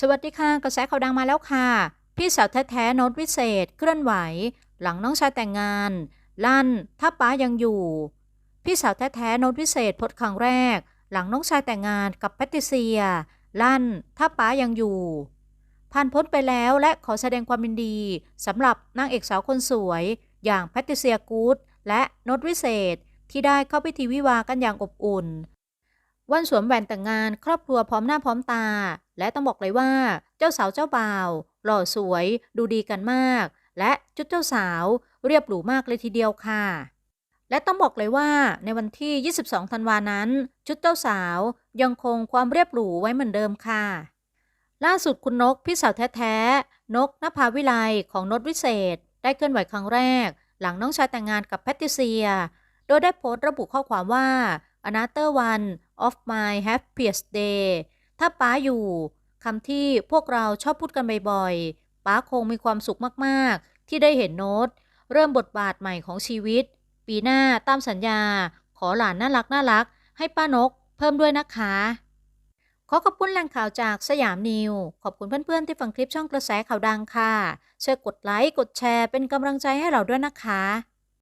สวัสดีค่ะกระแสข่าวดังมาแล้วค่ะ พี่สาวแท้ๆโน้ตวิเศษเคลื่อนไหว หลังน้องชายแต่งงาน ลั่นถ้าป้ายังอยู่ พี่สาวแท้ๆโน้ตวิเศษพสต์ครั้งแรก หลังน้องชายแต่งงานกับแพตติเซีย ลั่นถ้าป้ายังอยู่ ผ่านพ้นไปแล้วและขอแสดงความยินดีสำหรับนางเอกสาวคนสวย อย่างแพตติเซียกูดและโน้ตวิเศษที่ได้เข้าพิธีวิวากันอย่างอบอุ่น วันสวมแหวนแต่งงานครอบครัวพร้อมหน้าพร้อมตา และต้องบอกเลยว่า เจ้าสาวเจ้าบ่าว หล่อสวย ดูดีกันมาก และชุดเจ้าสาว เรียบหรูมากเลยทีเดียวค่ะ และต้องบอกเลยว่าในวันที่ 22 ธันวานั้น ชุดเจ้าสาวยังคงความเรียบหรูไว้เหมือนเดิมค่ะ ล่าสุดคุณนกพี่สาวแท้ๆนกนภาวิไลของนดวิเศษ ได้เคลื่อนไหวครั้งแรก หลังน้องชายแต่งงานกับแพตติเซีย โดยได้โพสต์ระบุข้อความว่า another one of my happiest day ถ้าป้าอยู่คำที่พวกเราชอบพูดกันบ่อยๆป้าคงมีความสุขมากๆ ที่ได้เห็นโน้ต เริ่มบทบาทใหม่ของชีวิต ปีหน้าตามสัญญา ขอหลานน่ารักน่ารัก ให้ป้านกเพิ่มด้วยนะคะ ขอขอบคุณแหล่งข่าวจากสยามนิว ขอบคุณเพื่อนๆที่ฟังคลิปช่องกระแสข่าวดังค่ะ ช่วยกดไลค์ กดแชร์เป็นกำลังใจให้เราด้วยนะคะ